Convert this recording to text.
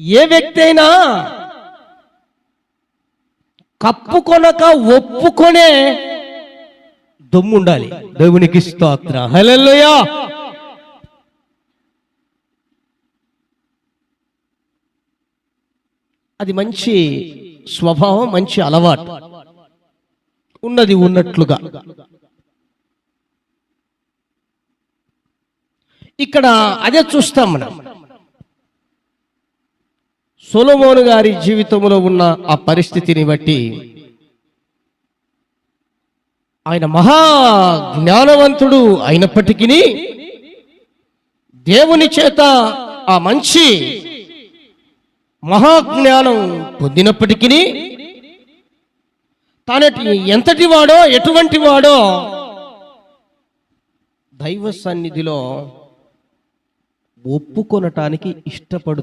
ఏ వ్యక్తి అయినా కప్పుకొనక ఒప్పుకొనే దొమ్ముండాలి. దేవునికి స్తోత్ర. హల్లెలూయా. అది మంచి స్వభావం మంచి అలవాటు. ఉన్నది ఉన్నట్లుగా. ఇక్కడ అదే చూస్తాం మనం. సొలమోను గారి జీవితంలో ఉన్న ఆ పరిస్థితిని బట్టి ఆయన మహా జ్ఞానవంతుడు అయినప్పటికీ దేవుని చేత ఆ మంచి మహాజ్ఞానం పొందినప్పటికీ తానటి ఎంతటి వాడో ఎటువంటి వాడో దైవ సన్నిధిలో ఒప్పుకొనటానికి ఇష్టపడు